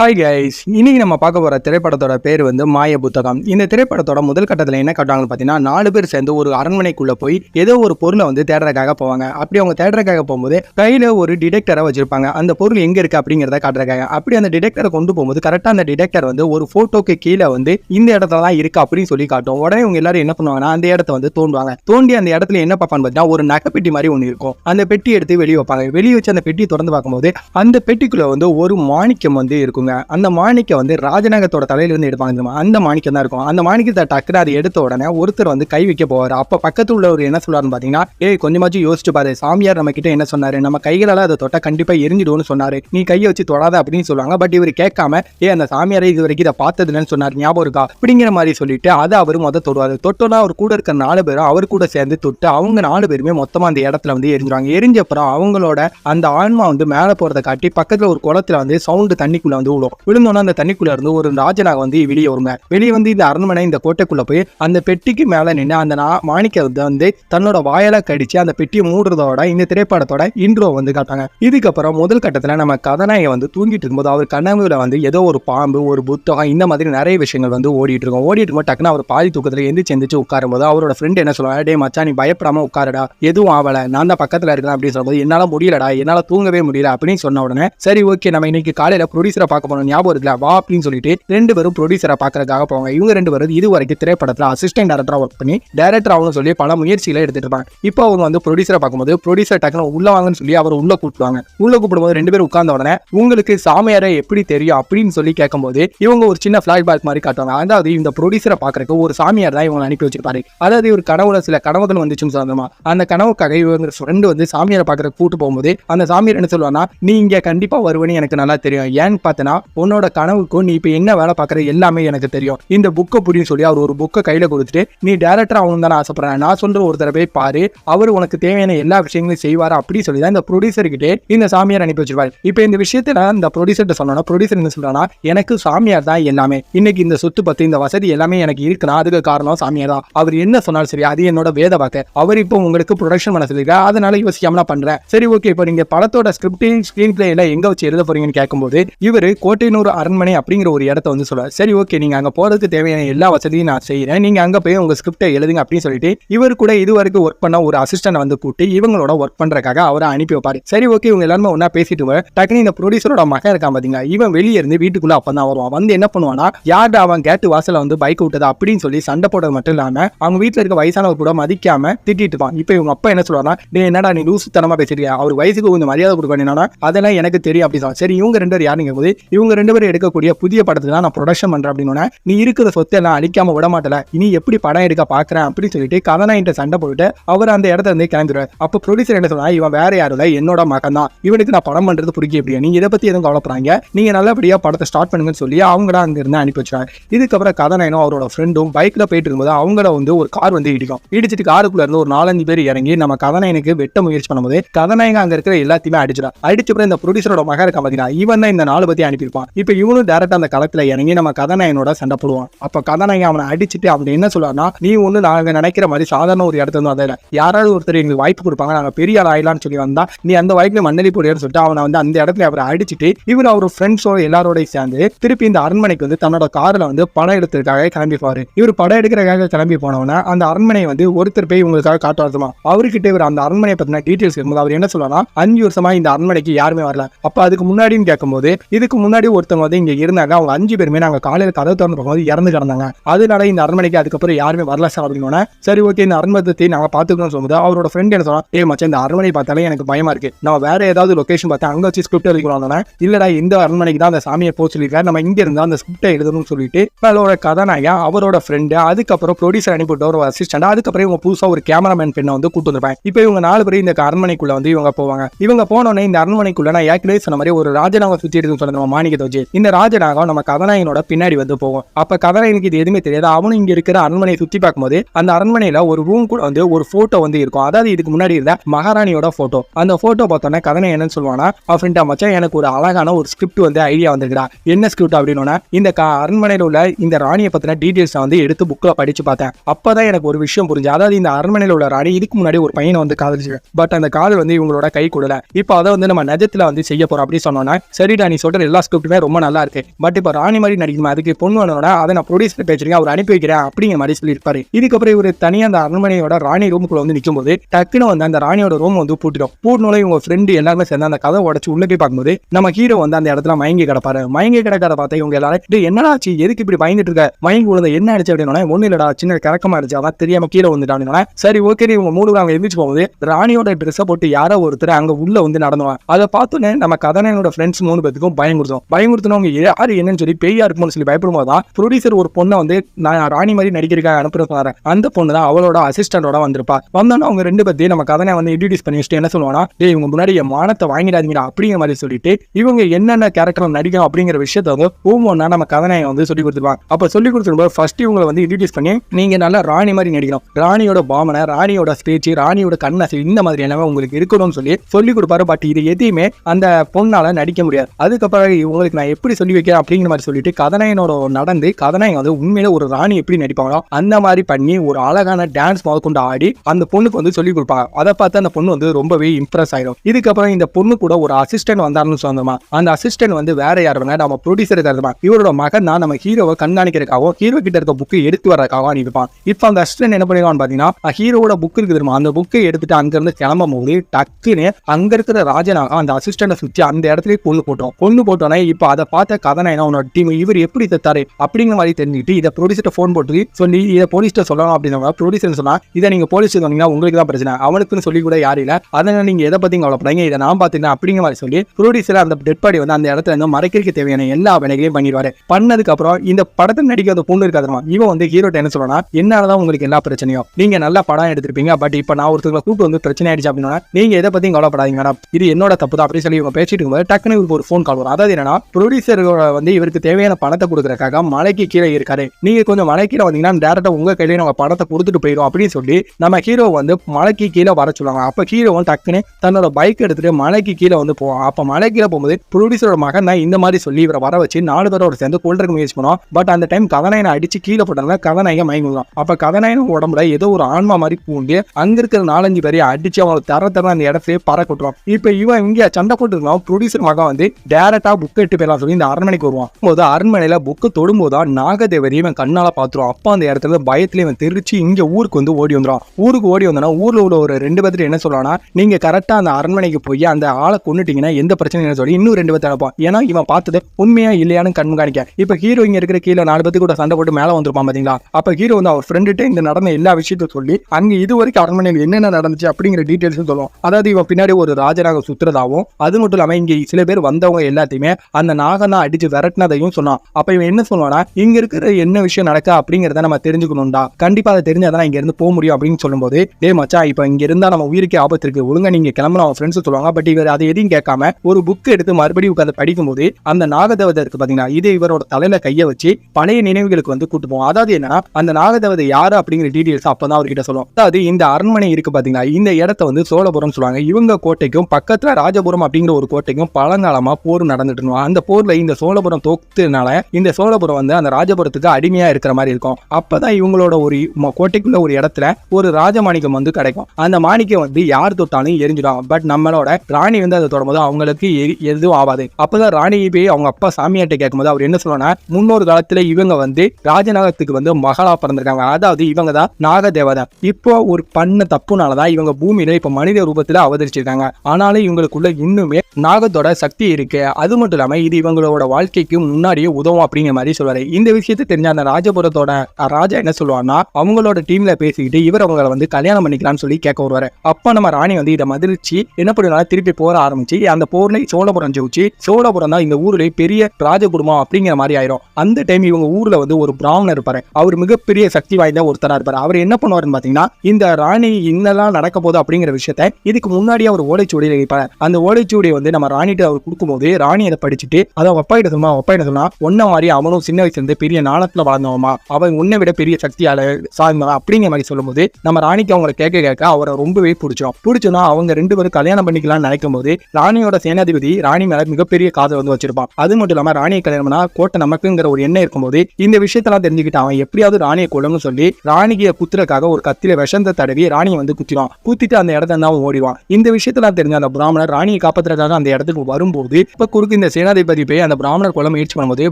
Hi guys இன்னைக்கு நம்ம பார்க்க போகிற திரைப்படத்தோட பேர் வந்து மாய புத்தகம். இந்த திரைப்படத்தோட முதல் கட்டத்தில் என்ன காட்டுவாங்கன்னு பார்த்தீங்கன்னா நாலு பேர் சேர்ந்து ஒரு அரண்மனைக்குள்ளே போய் ஏதோ ஒரு பொருளை வந்து தேடுறதுக்காக போவாங்க. அப்படி அவங்க தேடுறதுக்காக போகும்போது கையில் ஒரு டிடெக்டரை வச்சிருப்பாங்க. அந்த பொருள் எங்கே இருக்குது அப்படிங்கிறத காட்டுறதுக்காக. அப்படி அந்த டிடெக்டரை கொண்டு போகும்போது கரெக்டாக அந்த டிடெக்டர் வந்து ஒரு ஃபோட்டோக்கு கீழே வந்து இந்த இடத்துல தான் இருக்கு அப்படின்னு சொல்லி காட்டும். உடனே இவங்க எல்லாரும் என்ன பண்ணுவாங்கன்னா அந்த இடத்த வந்து தோண்டுவாங்க. தோண்டி அந்த இடத்துல என்ன பார்ப்பான்னு பார்த்தீங்கன்னா ஒரு நகைப்பெட்டி மாதிரி ஒன்று இருக்கும். அந்த பெட்டி எடுத்து வெளியே வைப்பாங்க. வெளியே வச்சு அந்த பெட்டியை திறந்து பார்க்கும்போது அந்த பெட்டிக்குள்ளே வந்து ஒரு மாணிக்கம் வந்து இருக்குங்க. அந்த மாணிக்கம் வந்து ராஜநகத்தோட தலையில இருந்து எடுப்பாங்க தெரியுமா? அந்த மாணிக்கம் தான் இருக்கும். அந்த மாணிக்கத்தை டக்குனு அதை எடுத்த உடனே ஒருத்தர் வந்து கை வைக்க போவார். அப்ப பக்கத்துல உள்ளவர் என்ன சொல்றாருன்னு பாத்தீங்கன்னா ஏய் கொஞ்சமாச்சும் யோசிச்சு பாரு. சாமியார் நம்ம கிட்ட என்ன சொன்னாரு? நம்ம கைகளால அதை தொட்டா கண்டிப்பா எரிஞ்சிடும்னு சொன்னாரு. நீ கையை வச்சு தொடாத அப்படின்னு சொல்லுவாங்க. பட் இவர் கேட்காம ஏ அந்த சாமியாரை இது வரைக்கும் இதை பார்த்ததுன்னு சொன்னார். ஞாபகம் இருக்கா? அப்படிங்கிற மாதிரி சொல்லிட்டு அதை அவர் மொதல் தொடுவாரு. தொட்டோன்னா அவர் கூட இருக்கிற நாலு பேரும் அவர் கூட சேர்ந்து தொட்டு அவங்க நாலு பேருமே மொத்தமா அந்த இடத்துல வந்து எரிஞ்சிருவாங்க. எரிஞ்ச அப்புறம் அவங்களோட அந்த ஆன்மா வந்து மேலே போறதை காட்டி பக்கத்துல ஒரு குளத்துல வந்து சவுண்டு தண்ணிக்குள்ள வந்து விழும் விழுந்தோன்னா அந்த தண்ணிக்குள்ள இருந்து ஒரு ராஜனாக வந்து வெளியே வருங்க வெளியே வந்து இந்த அரண்மனை இந்த கோட்டைக்குள்ள போய் அந்த பெட்டிக்கு மேல நின்று அந்த மாணிக்கத்தை வந்து தன்னோட வாயால கடிச்சு அந்த பெட்டியை மூடுறதோட இந்த திரைப்படத்தோட இன்ட்ரோ வந்து காட்டாங்க இதுக்கப்புறம் முதல் கட்டத்துல நம்ம கதாநாயகன் வந்து தூங்கிட்டு இருக்கும்போது அவர் கனவுல வந்து ஏதோ ஒரு பாம்பு ஒரு புத்தகம் இந்த மாதிரி நிறைய விஷயங்கள் வந்து ஓடிட்டு இருக்கும். ஓடிட்டு இருக்கும்போது டக்குனு அவர் பாதி தூக்கத்துல எந்திரிச்சு எந்திரிச்சு உட்காரும்போது அவரோட ஃப்ரெண்ட் என்ன சொல்லுவாங்க டே மச்சான் நீ பயப்படாம உட்காரடா. எதுவும் ஆகல நான் தான் பக்கத்துல இருக்கிறேன் அப்படின்னு சொல்லும்போது என்னால முடியலடா. என்னால தூங்கவே முடியல. அப்படின்னு சொன்ன உடனே சரி ஓகே நம்ம இன்னைக்கு காலையில ப்ரொடியூசரை பார்க்க போனோம் ஞாபகம் இருக்குல்ல? வா அப்படின்னு சொல்லிட்டு ரெண்டு பேரும் ப்ரொடியூசரை பார்க்கறதுக்காக போவாங்க. இவங்க ரெண்டு பேரும் இது வரைக்கும் திரைப்படத்துல அசிஸ்டன்ட் டேரக்டரா ஒர்க் பண்ணி டேரக்டர் ஆகணும்னு சொல்லி பல முயற்சிகளை எடுத்துட்டு இருப்பாங்க. இப்போ அவங்க வந்து ப்ரொடியூசரை பார்க்கும்போது ப்ரொடியூசர் டக்குனு உள்ள வாங்கன்னு சொல்லி அவர் உள்ள கூப்பிடுவாங்க. உள்ள கூப்பிடும்போது ரெண்டு பேரும் உட்கார்ந்த உடனே உங்களுக்கு சாமியாரை எப்படி தெரியும்? அப்படின்னு சொல்லி கேட்கும்போது இவங்க ஒரு சின்ன ஃபிளாஷ்பேக் மாதிரி காட்டுவாங்க. அதாவது இந்த ப்ரொடியூசரை பார்க்கறதுக்கு ஒரு சாமியார் தான் இவங்க அனுப்பி வச்சிருப்பாரு. அதாவது இவர் கனவுல சில கனவுகள் வந்துச்சுன்னு சொல்லுமா அந்த கனவுக்காக இவங்க ஃப்ரெண்டு வந்து சாமியாரை பார்க்கற கூட்டு போகும்போது அந்த சாமியார் என்ன சொல்லுவாங்கன்னா நீ இங்க கண்டிப்பா வருவேன்னு எனக்கு நல்லா தெரியும். ஏன்னு பார்த்தனா உன்னோட கனவுக்கும் நீ இப்போ என்ன வேலை பார்க்குற எல்லாமே எனக்கு தெரியும். இந்த புக்கை புரியும் சொல்லி அவர் ஒரு புக்கை கையில கொடுத்துட்டு நீ டேரக்டர் அவனு தானே ஆசைப்படுறேன் நான் சொல்ற ஒரு தடவை பாரு அவர் உனக்கு தேவையான எல்லா விஷயங்களையும் செய்வார் அப்படி சொல்லி தான் இந்த ப்ரொடியூசர் கிட்டே இந்த சாமியார் அனுப்பி வச்சிருவாரு இப்போ இந்த விஷயத்துல இந்த ப்ரொடியூசர்கிட்ட சொன்னோன்னா ப்ரொடியூசர் என்ன சொல்றானா எனக்கு சாமியார் தான் எல்லாமே. இன்னைக்கு இந்த சொத்து பத்து இந்த வசதி எல்லாமே எனக்கு இருக்குன்னா அதுக்கு காரணம் சாமியார் தான். அவர் என்ன சொன்னாலும் சரி அது என்னோட வேத வாக்கு. அவர் இப்போ உங்களுக்கு ப்ரொடக்ஷன் பண்ண சொல்லியிருக்காரு. அதனால யோசிக்காம நான் பண்றேன். சரி ஓகே இப்போ நீங்க படத்தோட ஸ்கிரிப்டிங் ஸ்கிரீன் பிளே எல்லாம் எங்க வச்சு எழுத போறீங்கன்னு கேட்கும்போது இவர் கோட்டையனூர் அரண்மனை அப்படிங்கிற ஒரு இடத்த வந்து சொல்லுவார் சரி ஓகே நீங்கள் அங்கே போகிறதுக்கு தேவையான எல்லா வசதியும் நான் செய்கிறேன் நீங்கள் அங்கே போய் உங்கள் ஸ்கிரிப்டை எழுதுங்க அப்படின்னு சொல்லிட்டு இவர் கூட இது வரைக்கும் ஒர்க் பண்ண ஒரு அசிஸ்டன்ட் வந்து கூட்டி இவங்களோட ஒர்க் பண்ணுறக்காக அவரை அனுப்பி வைப்பார். சரி ஓகே இவங்க எல்லாருமே ஒன்றா பேசிட்டு வர டக்குனு இந்த ப்ரொடியூசரோட மகன் இருக்கான் பார்த்தீங்களா இவன் வெளியே இருந்து வீட்டுக்குள்ளே அப்போ தான் வருவான். வந்து என்ன பண்ணுவானா யார்டா அவன் கேட்டு வாசலில் வந்து பைக் விட்டது அப்படின்னு சொல்லி சண்டை போடுறது மட்டும் இல்லாமல் அவங்க வீட்டில் இருக்க வயசானவர் கூட மதிக்காம திட்டிட்டு இருப்பான். இப்போ இவங்க அப்பா என்ன சொல்லுவானா நீ என்னடா நீ லூசுத்தனமாக பேசிட்டு அவர் வயசுக்கு கொஞ்சம் மரியாதை கொடுக்கணும் என்னன்னா அதெல்லாம் எனக்கு தெரியும் அப்படி சொல்லுவான் சரி இவங்க ரெண்டு யாருங்க போது இவங்க ரெண்டு பேரும் எடுக்கக்கூடிய புதிய படத்துக்கு தான் நான் ப்ரொடக்ஷன் பண்றேன் அப்படின்னு நீ இருக்கிற சொத்தை எல்லாம் அழிக்காம விட மாட்டல. இனி எப்படி படம் எடுக்க பாக்குறேன்? அப்படின்னு சொல்லிட்டு கதாநாயகிட்ட சண்டை போட்டு அவர் அந்த இடத்துல இருந்து கிளம்பிடுவார். அப்போ ப்ரொடியூசர் என்ன சொன்னா இவன் வேற யாரும் இல்லை என்னோட மகன் தான். இவனுக்கு நான் படம் பண்றது பிடிக்க எப்படி? நீங்க இதை பத்தி எதுவும் கவலைப்படுறாங்க நீங்க நல்லபடியா படத்தை ஸ்டார்ட் பண்ணுங்கன்னு சொல்லி அவங்கள அங்க இருந்து அனுப்பி வச்சாங்க இதுக்கப்புறம் கதநாயனும் அவரோட ஃப்ரெண்டும் பைக்ல போயிட்டு இருக்கும்போது அவங்கள வந்து ஒரு கார் வந்து இடிக்கும். இடிச்சிட்டு காருக்குள்ள இருந்து ஒரு நாலஞ்சு பேர் இறங்கி நம்ம கதநாயனுக்கு வெட்ட முயற்சி பண்ணும்போது கதாநாயகன் அங்க இருக்கிற எல்லாத்தையுமே அடிச்சிடும். அடிச்சப்பறம் இந்த ப்ரொடியூசரோட மகன் இருக்க பாத்தீங்கன்னா இவன் தான் இந்த நாலு பத்தி அனுப்பியிருப்பான் இப்போ இவனும் டேரக்டா அந்த களத்துல இறங்கி நம்ம கதாநாயகனோட சண்டை போடுவான். அப்போ கதாநாயகன் அவனை அடிச்சுட்டு அவன் என்ன சொல்லுவான்னா நீ ஒன்று நாங்கள் நினைக்கிற மாதிரி சாதாரண ஒரு இடத்துல வந்து அதில் யாராவது ஒருத்தர் எங்களுக்கு வாய்ப்பு கொடுப்பாங்க. நாங்க பெரிய ஆள் ஆயிலான்னு சொல்லி வந்தா நீ அந்த வாய்ப்புல மண்ணலி போடுறேன்னு சொல்லிட்டு அவனை வந்து அந்த இடத்துல அவரை அடிச்சுட்டு இவர் அவர் ஃப்ரெண்ட்ஸோட எல்லாரோடையும் சேர்ந்து திருப்பி இந்த அரண்மனைக்கு வந்து தன்னோட காரில் வந்து படம் எடுத்ததுக்காக கிளம்பிப்பாரு இவர் படம் எடுக்கிறக்காக கிளம்பி போனவன அந்த அரண்மனையை வந்து ஒருத்தர் போய் உங்களுக்காக காட்டுவாருமா அவர்கிட்ட இவர் அந்த அரண்மனை பத்தின டீட்டெயில்ஸ் இருக்கும்போது அவர் என்ன சொல்லலாம் அஞ்சு வருஷமா இந்த அரண்மனைக்கு யாருமே வரல. அப்ப அதுக்கு முன்னாடின்னு கேட்கும்போது இதுக்கு முன்னாடி ஒருத்தவங்க வந்து இங்க இருந்தாங்க. அவங்க அஞ்சு பேருமே நாங்க காலையில கதவு திறந்து பார்க்கும்போது இறந்து கிடந்தாங்க. அதனால இந்த அரண்மனைக்கு அதுக்கப்புறம் யாருமே வரல சார் அப்படின்னோட சரி ஓகே இந்த அரண்மனத்தை நாங்க பாத்துக்கணும்னு சொல்லும்போது அவரோட ஃப்ரெண்ட் என்ன சொன்னா ஏ மச்சான் இந்த அரண்மனை பார்த்தாலே எனக்கு பயமா இருக்கு. நம்ம வேற ஏதாவது லொகேஷன் பார்த்தா அங்க வச்சு ஸ்கிரிப்ட் எழுதிக்கலாம் இல்லடா இந்த அரண்மனைக்கு தான் அந்த சாமியை போக சொல்லியிருக்காரு. நம்ம இங்க இருந்தா அந்த ஸ்கிரிப்டை எழுதணும்னு சொல்லிட்டு அவரோட கதாநாயகன் அவரோட ஃப்ரெண்டு அதுக்கப்புறம் ப்ரொடியூசர் அனுப்பிவிட்ட ஒரு அசிஸ்டன்ட் அதுக்கப்புறம் இவங்க புதுசா ஒரு கேமராமேன் பெண்ணை வந்து கூட்டு வந்துருப்பாங்க. இப்போ இவங்க நாலு பேரும் இந்த அரண்மனைக்குள்ள வந்து இவங்க போவாங்க. இவங்க போனோடனே இந்த அரண்மனைக்குள்ள நான் ஏற்கனவே சொன்ன மாதிரி ஒரு ராஜநாங்க சுத்தி இருக்குன்னு சொன்ன மாணிக்க தோஜி இந்த ராஜநாகம் நம்ம கதநாயகனோட பின்னாடி வந்து போகும் அப்ப கதநாயகனுக்கு இது எதுவுமே தெரியாது. அவனும் இங்க இருக்கிற அரண்மனையை சுத்தி பார்க்கும்போது அந்த அரண்மனையில ஒரு ரூம் கூட வந்து ஒரு போட்டோ வந்து இருக்கும். அதாவது இதுக்கு முன்னாடி இருந்த மகாராணியோட போட்டோ அந்த போட்டோ பார்த்தோன்னே கதனை என்னன்னு சொல்லுவானா ஃப்ரெண்டா மச்சான் எனக்கு ஒரு அழகான ஒரு ஸ்கிரிப்ட் வந்து ஐடியா வந்துருக்குடா. என்ன ஸ்கிரிப்ட் அப்படின்னா இந்த க- அரண்மனையில உள்ள இந்த ராணியை பத்தின டீடைல்ஸ் வந்து எடுத்து புக்ல படிச்சு பார்த்தேன். அப்பதான் எனக்கு ஒரு விஷயம் புரிஞ்சு அதாவது இந்த அரண்மனையில உள்ள ராணி இதுக்கு முன்னாடி ஒரு பையனை வந்து காதலிச்சு பட் அந்த காதல் வந்து இவங்களோட கை கொடுல. இப்போ அதை வந்து நம்ம நிஜத்துல வந்து செய்ய போறோம் அப்படின்னு சொன்னோன்னா சரிடா நீ சொல்ற எல்லா ஸ்கிரிப்ட்டுமே ரொம்ப நல்லா இருக்கு. பட் இப்போ ராணி மாதிரி நடிக்கணும் அதுக்கு பொண்ணு வேணும்னா அதை நான் ப்ரொடியூசர் பேசுறேன் அவர் அனுப்பி வைக்கிறேன் அப்படிங்கிற மாதிரி சொல்லியிருப்பாரு. இதுக்கப்புறம் இவர் தனியாக அந்த அரண்மனையோட ராணி ரூமுக்குள்ள வந்து நிற்கும் போது டக்குன்னு வந்து அந்த ராணியோட ரூம் வந்து பூட்டிடும். பூட்டினோட இவங்க ஃப்ரெண்டு எல்லாருமே சேர்ந்து அந்த கதை உடச்சு உள்ள போய் பார்க்கும்போது நம்ம ஹீரோ வந்து அந்த இடத்துல மயங்கி கிடப்பாரு. மயங்கி கிடக்கிறத பார்த்தா இவங்க எல்லாரும் என்னடா ஆச்சு? எதுக்கு இப்படி பயந்துட்டு இருக்க? மயங்கி விழுந்த என்ன ஆயிடுச்சு? அப்படின்னா ஒன்றும் இல்லடா சின்ன கறக்கமா இருந்துச்சு. அதான் தெரியாம கீழே வந்துட்டான்னு சரி ஓகே இவங்க மூணு அவங்க எந்திரிச்சு போகும்போது ராணியோட ட்ரெஸ்ஸை போட்டு யாரோ ஒருத்தர் அங்க உள்ள வந்து நடந்துவான் அதை பார்த்தோன்னே நம்ம கதனையோட ஃப்ரெண்ட்ஸ் மூணு பேத்துக்கும் பயம் கொடுத்தோம் பயங்குறுத்தினவங்க கொடுத்தவங்க யாரு என்னன்னு சொல்லி பேயா இருக்கும்னு சொல்லி பயப்படும்போது தான் ப்ரொடியூசர் ஒரு பொண்ணை வந்து நான் ராணி மாதிரி நடிக்கிறதுக்காக அனுப்புற சொன்னாரு அந்த பொண்ணு தான் அவளோட அசிஸ்டண்டோட வந்திருப்பா. வந்தோன்னா அவங்க ரெண்டு பேர்த்தையும் நம்ம கதனை வந்து இன்ட்ரடியூஸ் பண்ணி வச்சுட்டு என்ன சொல்லுவானா இவங்க முன்னாடி என் மானத்தை வாங்கிடாதீங்கடா அப்படிங்கிற மாதிரி சொல்லிட்டு இவங்க என்னென்ன கேரக்டர் நடிக்கும் அப்படிங்கிற விஷயத்த வந்து ஒவ்வொன்றா நம்ம கதனை வந்து சொல்லி கொடுத்துருவாங்க அப்போ சொல்லி கொடுத்துரும்போது ஃபர்ஸ்ட் இவங்களை வந்து இன்ட்ரடியூஸ் பண்ணி நீங்க நல்லா ராணி மாதிரி நடிக்கணும். ராணியோட பாமனை ராணியோட ஸ்பீச் ராணியோட கண்ணாசி இந்த மாதிரி எல்லாமே உங்களுக்கு இருக்கணும்னு சொல்லி சொல்லி கொடுப்பாரு. பட் இது எதையுமே அந்த பொண்ணால நடிக்க முடியாது. அதுக்கப்புறம் உங்களுக்கு நான் எப்படி சொல்லி வைக்கிறேன் அப்படிங்கிற மாதிரி சொல்லிட்டு கதநாயனோட நடந்து கதநாயகன் வந்து உண்மையில ஒரு ராணி எப்படி நடிப்பாங்களோ அந்த மாதிரி பண்ணி ஒரு அழகான டான்ஸ் முதற்கொண்டு ஆடி அந்த பொண்ணுக்கு வந்து சொல்லி கொடுப்பாங்க. அதை பார்த்து அந்த பொண்ணு வந்து ரொம்பவே இம்ப்ரெஸ் ஆயிடும். இதுக்கப்புறம் இந்த பொண்ணு கூட ஒரு அசிஸ்டன்ட் வந்தாருன்னு சொன்னோமா? அந்த அசிஸ்டன்ட் வந்து வேற யாருங்க நம்ம ப்ரொடியூசர் தருமா இவரோட மகன் தான் நம்ம ஹீரோவை கண்காணிக்கிறதுக்காகவும் ஹீரோ கிட்ட இருக்க புக்கு எடுத்து வர்றதுக்காகவும் அனுப்பிப்பான். இப்போ அந்த அசிஸ்டன்ட் என்ன பண்ணிடுவான்னு பார்த்தீங்கன்னா ஹீரோட புக் இருக்கு தெரியுமா? அந்த புக்கை எடுத்துட்டு அங்கிருந்து கிளம்பும் போது டக்குன்னு அங்க இருக்கிற ராஜனாக அந்த அசிஸ்டன்ட்டை சுற்றி அந்த இடத்துல பொண்ணு போட்டோம் பொண்ணு கொண்டு போட்டோன்னே இப்போ அதை பார்த்த கதனை உன்னோட டீம் இவர் எப்படி தத்தாரு அப்படிங்கிற மாதிரி தெரிஞ்சுக்கிட்டு இதை ப்ரொடியூசர் ஃபோன் போட்டு சொல்லி இதை போலீஸ்ட்ட சொல்லலாம் அப்படின்னா ப்ரொடியூசர் சொன்னா இதை நீங்க போலீஸ் வந்தீங்கன்னா உங்களுக்கு தான் பிரச்சனை. அவனுக்குன்னு சொல்லி கூட யாரும் இல்லை. அதனால நீங்க எதை பத்தி கவலைப்படாங்க இதை நான் பார்த்துக்கிறேன் அப்படிங்கிற மாதிரி சொல்லி ப்ரொடியூசர் அந்த டெட் பாடி வந்து அந்த இடத்துல இருந்து மறைக்கிறதுக்கு தேவையான எல்லா வேலைகளையும் பண்ணிடுவாரு. பண்ணதுக்கு அப்புறம் இந்த படத்தை நடிக்க அந்த பொண்ணு இருக்காதுமா இவன் வந்து ஹீரோ என்ன சொல்லணும் என்னாலதான் உங்களுக்கு எல்லா பிரச்சனையும். நீங்க நல்லா படம் எடுத்திருப்பீங்க. பட் இப்போ நான் ஒருத்தர்களை கூப்பிட்டு வந்து பிரச்சனை ஆயிடுச்சு அப்படின்னா நீங்க எதை பத்தியும் கவலைப்படாதீங்க மேடம் இது என்னோட தப்பு தான் அப்படின்னு சொல்லி இவங்க பேசிட்டு இருக்கும்போது டக்குனு ஒரு ஃபோன் கால் வரும். அதாவது என்னன்னா ப்ரொடியூசர் வந்து இவருக்கு தேவையான பணத்தை கொடுக்கறதுக்காக மலைக்கு கீழே இருக்காரு. நீங்க கொஞ்சம் மலை கீழே வந்தீங்கன்னா டேரக்டா உங்க கையில நம்ம பணத்தை கொடுத்துட்டு போயிடும் அப்படின்னு சொல்லி நம்ம ஹீரோ வந்து மலைக்கு கீழே வர சொல்லுவாங்க. அப்ப ஹீரோ வந்து டக்குன்னு தன்னோட பைக் எடுத்துட்டு மலைக்கு கீழே வந்து போவான். அப்ப மலை கீழே போகும்போது ப்ரொடியூசரோட மகன் தான் இந்த மாதிரி சொல்லி இவரை வர வச்சு நாலு பேரோட சேர்ந்து கொள்றதுக்கு முயற்சி பண்ணோம் பட் அந்த டைம் கதநாயனை அடிச்சு கீழே போட்டாங்க கதநாயகன் மயங்குதான் அப்ப கதநாயகன் உடம்புல ஏதோ ஒரு ஆன்மா மாதிரி பூண்டு அங்க இருக்கிற நாலஞ்சு பேரையும் அடிச்சு அவங்களை தர தர அந்த இடத்தையே பறக்கட்டுறோம் இப்ப இவன் இங்க சண்டை போட்டுருக்கலாம் ப்ரொடியூசர் மகன் வந்து டேரக்டா புக் போயிடலாம் சொல்லி இந்த அரண்மனைக்கு வருவான். போது அரண்மனையில புக்கு தொடும்போது தான் நாகதேவரி இவன் கண்ணால பாத்துருவான் அப்ப அந்த இடத்துல பயத்துல இவன் தெரிச்சு இங்க ஊருக்கு வந்து ஓடி வந்துடும் ஊருக்கு ஓடி வந்தோன்னா ஊர்ல உள்ள ஒரு ரெண்டு பேர்த்து என்ன சொல்லலாம்னா நீங்க கரெக்டா அந்த அரண்மனைக்கு போய் அந்த ஆளை கொண்டுட்டீங்கன்னா எந்த பிரச்சனையும் சொல்லி இன்னும் ரெண்டு பேர்த்து அனுப்பான் ஏன்னா இவன் பார்த்தது உண்மையா இல்லையான்னு கண்காணிக்க இப்ப ஹீரோ இங்க இருக்கிற கீழே நாலு பேத்து கூட சண்டை போட்டு மேல வந்திருப்பான் பாத்தீங்களா? அப்ப ஹீரோ வந்து அவர் ஃப்ரெண்டுகிட்ட இந்த நடந்த எல்லா விஷயத்தையும் சொல்லி அங்க இது வரைக்கும் அரண்மனையில் என்னென்ன நடந்துச்சு? அப்படிங்கிற டீட்டெயில்ஸ் சொல்லுவோம் அதாவது இவன் பின்னாடி ஒரு ராஜராக சுத்துறதாவும் அது மட்டும் இல்லாம இங்க சில பேர் வந்தவங்க எல்லாத்தையுமே அந்த நாகனா அடிச்சு விரட்டினதையும் சொன்னான். அப்ப இவன் என்ன சொல்லுவானா இங்க இருக்கிற என்ன விஷயம் நடக்க அப்படிங்கறத நம்ம தெரிஞ்சுக்கணும்டா. கண்டிப்பா அதை தெரிஞ்சாதான் இங்க இருந்து போக முடியும் அப்படின்னு சொல்லும்போது டே மச்சா இப்ப இங்க இருந்தா நம்ம உயிருக்கே ஆபத்து இருக்கு ஒழுங்கா நீங்க கிளம்புன அவன் ஃப்ரெண்ட்ஸ் சொல்லுவாங்க. பட் இவர் அதை எதையும் கேட்காம ஒரு புக் எடுத்து மறுபடியும் உட்காந்து படிக்கும்போது அந்த நாகதேவதை இருக்கு இது இவரோட தலையில கையை வச்சு பழைய நினைவுகளுக்கு வந்து கூட்டு போவோம் அதாவது என்னன்னா அந்த நாகதேவதை யாரு அப்படிங்கிற டீடைல்ஸ் அப்பதான் அவர்கிட்ட சொல்லும். அதாவது இந்த அரண்மனை இருக்கு பாத்தீங்கன்னா இந்த இடத்த வந்து சோழபுரம் சொல்லுவாங்க. இவங்க கோட்டைக்கும் பக்கத்துல ராஜபுரம் அப்படிங்கிற ஒரு கோட்டைக்கும் பழங்காலமா போர் நடந்துட்டு இருக்கும் அந்த போர்ல இந்த சோழபுரம் தோத்துனால இந்த சோழபுரம் வந்து அந்த ராஜபுரத்துக்கு அடிமையா இருக்கிற மாதிரி இருக்கும். அப்பதான் இவங்களோட ஒரு ம- கோட்டைக்குள்ள ஒரு இடத்துல ஒரு ராஜமாணிக்கம் வந்து கிடைக்கும். அந்த மாணிக்கம் வந்து யார் தொட்டாலும் எரிஞ்சிடும். பட் நம்மளோட ராணி வந்து அதை தொடரும்போது அவங்களுக்கு எதுவும் ஆகாது. அப்பதான் ராணி போய் அவங்க அப்பா சாமியாட்ட கேட்கும்போது அவர் என்ன சொல்லணும்னா முன்னொரு காலத்துல இவங்க வந்து ராஜநாகத்துக்கு வந்து மகளா பிறந்திருக்காங்க. அதாவது இவங்க தான் நாகதேவதை. இப்போ ஒரு பண்ண தப்புனாலதான் இவங்க பூமியில இப்ப மனித ரூபத்துல அவதரிச்சிருக்காங்க. ஆனாலும் இவங்களுக்குள்ள இன்னுமே நாகத்தோட சக்தி இருக்கு அது மட்டும் இல்லாமல் இது இவங்களோட வாழ்க்கைக்கு முன்னாடியே உதவும் அப்படிங்கிற மாதிரி சொல்றாரு. இந்த விஷயத்தை தெரிஞ்ச அந்த ராஜபுரத்தோட ராஜா என்ன சொல்லுவாருன்னா அவங்களோட டீம்ல பேசிக்கிட்டு இவர் அவங்கள வந்து கல்யாணம் பண்ணிக்கலாம்னு சொல்லி கேட்க வருவாரு. அப்ப நம்ம ராணி வந்து இதை மதிச்சு என்ன பண்ணுவாங்க திருப்பி போற ஆரம்பிச்சு அந்த போர்ல சோழபுரம் ஜெயிச்சு சோழபுரம் தான் இந்த ஊர்ல பெரிய ராஜ குடும்பம் அப்படிங்கிற மாதிரி ஆயிரும். அந்த டைம் இவங்க ஊர்ல வந்து ஒரு பிராமணர் இருப்பாரு. அவர் மிகப்பெரிய சக்தி வாய்ந்த ஒருத்தரா இருப்பாரு. அவர் என்ன பண்ணுவாருன்னு பாத்தீங்கன்னா இந்த ராணி இன்னெல்லாம் நடக்க போகுது அப்படிங்கிற விஷயத்த இதுக்கு முன்னாடி அவர் ஓலைச்சுவடியில் இருப்பார் அந்த ஓலைச்சுவடியை வந்து நம்ம ராணிகிட்ட அவர் கொடுக்கும்போது ராணி அதை படிச்சுட்டு அதை அவங்க அப்பா கிட்ட சொன்னா அப்பா கிட்ட சொன்னா ஒன்ன மாதிரி அவனும் சின்ன வயசுல இருந்து பெரிய நாளத்துல வளர்ந்தவமா அவன் உன்னை விட பெரிய சக்தியால சாய்ந்தவன் அப்படிங்கிற மாதிரி சொல்லும்போது நம்ம ராணிக்கு அவங்களை கேட்க கேட்க அவரை ரொம்பவே பிடிச்சோம். பிடிச்சோன்னா அவங்க ரெண்டு பேரும் கல்யாணம் பண்ணிக்கலாம்னு நினைக்கும் போது ராணியோட சேனாதிபதி ராணி மேல மிகப்பெரிய காதல் வந்து வச்சிருப்பான். அது மட்டும் இல்லாம ராணியை கல்யாணம் பண்ணா கோட்டை நமக்குங்கிற ஒரு எண்ணம் இருக்கும்போது இந்த விஷயத்தெல்லாம் தெரிஞ்சுக்கிட்டு அவன் எப்படியாவது ராணியை கொல்லணும்னு சொல்லி ராணிக்கு குத்துறதுக்காக ஒரு கத்தில விஷந்த தடவி ராணியை வந்து குத்திடுவான். குத்திட்டு அந்த இடத்த தான் ஓடிவான் இந்த விஷயத்தெல்லாம் தெரிஞ்ச அந்த பிராமணர் ராணியை காப்பாத்துறதுக்காக போறதுக்காக அந்த இடத்துக்கு வரும்போது இப்போ குறுக்கு இந்த சேனாதிபதி போய் அந்த பிராமணர் கொலை முயற்சி பண்ணும்போது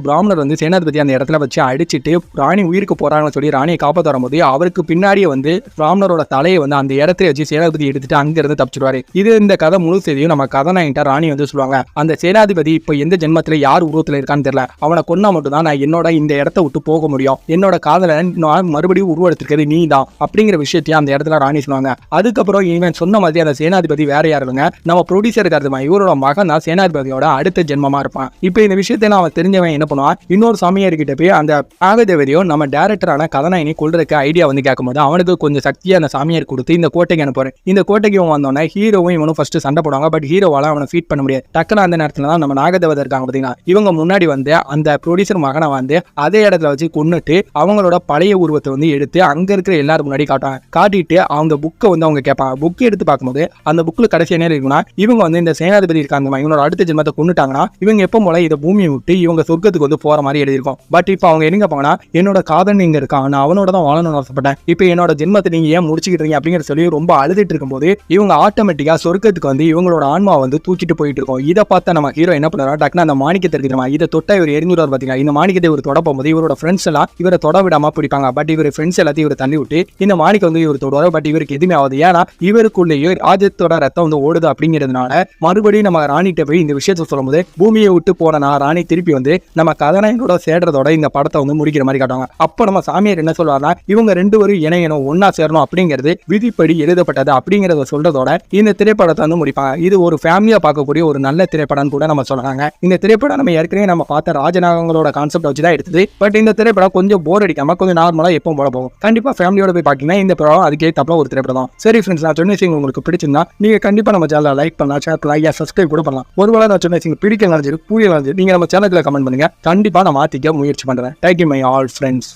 பிராமணர் வந்து சேனாதிபதி அந்த இடத்துல வச்சு அடிச்சுட்டு ராணி உயிருக்கு போறாங்கன்னு சொல்லி ராணியை காப்பாற்ற வரும்போது அவருக்கு பின்னாடியே வந்து பிராமணரோட தலையை வந்து அந்த இடத்துல வச்சு சேனாதிபதி எடுத்துட்டு அங்கிருந்து தப்பிச்சிருவாரு. இது இந்த கதை முழு செய்தியும் நம்ம கதாநாயகிட்ட ராணி வந்து சொல்லுவாங்க. அந்த சேனாதிபதி இப்போ எந்த ஜென்மத்தில் யார் உருவத்தில் இருக்கான்னு தெரியல. அவனை கொன்னா மட்டும் தான் நான் என்னோட இந்த இடத்த விட்டு போக முடியும். என்னோட காதலை நான் மறுபடியும் உருவெடுத்திருக்கிறது நீ தான் அப்படிங்கிற விஷயத்தையும் அந்த இடத்துல ராணி சொல்லுவாங்க. அதுக்கப்புறம் இவன் சொன்ன மாதிரி அந்த சேனாதிபதி வேற யாருங்க நம்ம ப்ரொடியூசர் இருக்காருமா இவரோட மகன் தான் சேனாதிபதியோட அடுத்த ஜென்மமா இருப்பான். இப்போ இந்த விஷயத்தை அவன் தெரிஞ்சவன் என்ன பண்ணுவான்? இன்னொரு சாமியார்கிட்ட போய் அந்த நாகதேவதையும் நம்ம டேரக்டரான கதநாயினி கொள்றதுக்கு ஐடியா வந்து கேட்கும்போது அவனுக்கு கொஞ்சம் சக்தியை அந்த சாமியார் கொடுத்து இந்த கோட்டைக்கு அனுப்புறேன் இந்த கோட்டைக்கு இவன் வந்தோடனே ஹீரோவும் இவனும் ஃபர்ஸ்ட் சண்டை போடுவாங்க. பட் ஹீரோவால அவனை ஃபீட் பண்ண முடியாது. டக்குனு அந்த நேரத்துல தான் நம்ம நாகதேவதை இருக்காங்க பார்த்தீங்கன்னா இவங்க முன்னாடி வந்து அந்த ப்ரொடியூசர் மகனை வந்து அதே இடத்துல வச்சு கொன்னுட்டு அவங்களோட பழைய உருவத்தை வந்து எடுத்து அங்க இருக்கிற எல்லாரும் முன்னாடி காட்டுவாங்க. காட்டிட்டு அவங்க புக்கை வந்து அவங்க கேட்பாங்க. புக் எடுத்து பார்க்கும்போது அந்த புக்கில் கடைசி என்ன இருக்குன்னா இவங்க வந்து இந்த சேனாதிபதி இருக்காங்க இவனோட அடுத்த ஜென்மத்தை கொண்டுட்டாங்கன்னா இவங்க எப்போ போல இதை பூமியை விட்டு இவங்க சொர்க்கத்துக்கு வந்து போற மாதிரி எழுதியிருக்கோம். பட் இப்போ அவங்க எங்க போனா என்னோட காதல் இங்க இருக்கான் நான் அவனோட தான் வாழணும்னு ஆசைப்பட்டேன். இப்போ என்னோட ஜென்மத்தை நீங்க ஏன் முடிச்சுக்கிட்டு இருக்கீங்க அப்படிங்கிற சொல்லி ரொம்ப அழுதுட்டு இருக்கும்போது இவங்க ஆட்டோமேட்டிக்கா சொர்க்கத்துக்கு வந்து இவங்களோட ஆன்மா வந்து தூக்கிட்டு போயிட்டு இருக்கோம். இதை பார்த்தா நம்ம ஹீரோ என்ன பண்ணுறா டக்குனு அந்த மாணிக்கத்தை இருக்கிறமா இதை தொட்டா இவர் எரிஞ்சுடுவார் பாத்தீங்களா? இந்த மாணிக்கத்தை இவர் தொட போகும்போது இவரோட ஃப்ரெண்ட்ஸ் எல்லாம் இவரை தொட விடாம பிடிப்பாங்க. பட் இவர் ஃப்ரெண்ட்ஸ் எல்லாத்தையும் இவர் தள்ளி விட்டு இந்த மாணிக்க வந்து இவர் தொடுவார்? பட் இவருக்கு எதுவுமே ஆகுது. ஏன்னா இவருக்குள்ளேயே ராஜத்தோட ரத்தம் வந்து ஓடுது அப்படிங்கிறதுனால மறுபடியும் நம்ம ராணிகிட்ட போய் இந்த விஷயத்த சொல்லும்போது பூமியை விட்டு போன நான் ராணி திருப்பி வந்து நம்ம கதாநாயகனோட சேர்றதோட இந்த படத்தை வந்து முடிக்கிற மாதிரி காட்டுவாங்க. அப்போ நம்ம சாமியார் என்ன சொல்லுவாருன்னா இவங்க ரெண்டு பேரும் இணையணும் ஒன்னா சேரணும் அப்படிங்கிறது விதிப்படி எழுதப்பட்டது அப்படிங்கிறத சொல்றதோட இந்த திரைப்படத்தை வந்து முடிப்பாங்க. இது ஒரு ஃபேமிலியா பார்க்கக்கூடிய ஒரு நல்ல திரைப்படம் கூட நம்ம சொல்லலாங்க. இந்த திரைப்படம் நம்ம ஏற்கனவே நம்ம பார்த்த ராஜநாகங்களோட கான்செப்ட் வச்சு தான் எடுத்தது. பட் இந்த திரைப்படம் கொஞ்சம் போர் அடிக்காம கொஞ்சம் நார்மலா எப்பவும் போல போகும். கண்டிப்பா ஃபேமிலியோட போய் பார்த்தீங்கன்னா இந்த படம் அதுக்கே தப்பா ஒரு திரைப்படம் தான் சரி ஃப்ரெண்ட்ஸ் நான் சொன்ன விஷயம் உங்களுக்கு பிடிச்சிருந்தா நீங்க கண்டிப்பா நம்ம சேனலை லைக் பண்ணலாம் ஷேர் பண்ணலாம் ஐயா சப்ஸ்கிரைப் கூட பண்ணலாம். ஒருவேளை நான் சொன்ன பிடிக்க பிடிக்கலாம் புரிய புரியலாம் சரி நீங்க நம்ம சேனல்ல கமெண்ட் பண்ணுங்க. கண்டிப்பா நான் மாத்திக்க முயற்சி பண்றேன். Thank you my all friends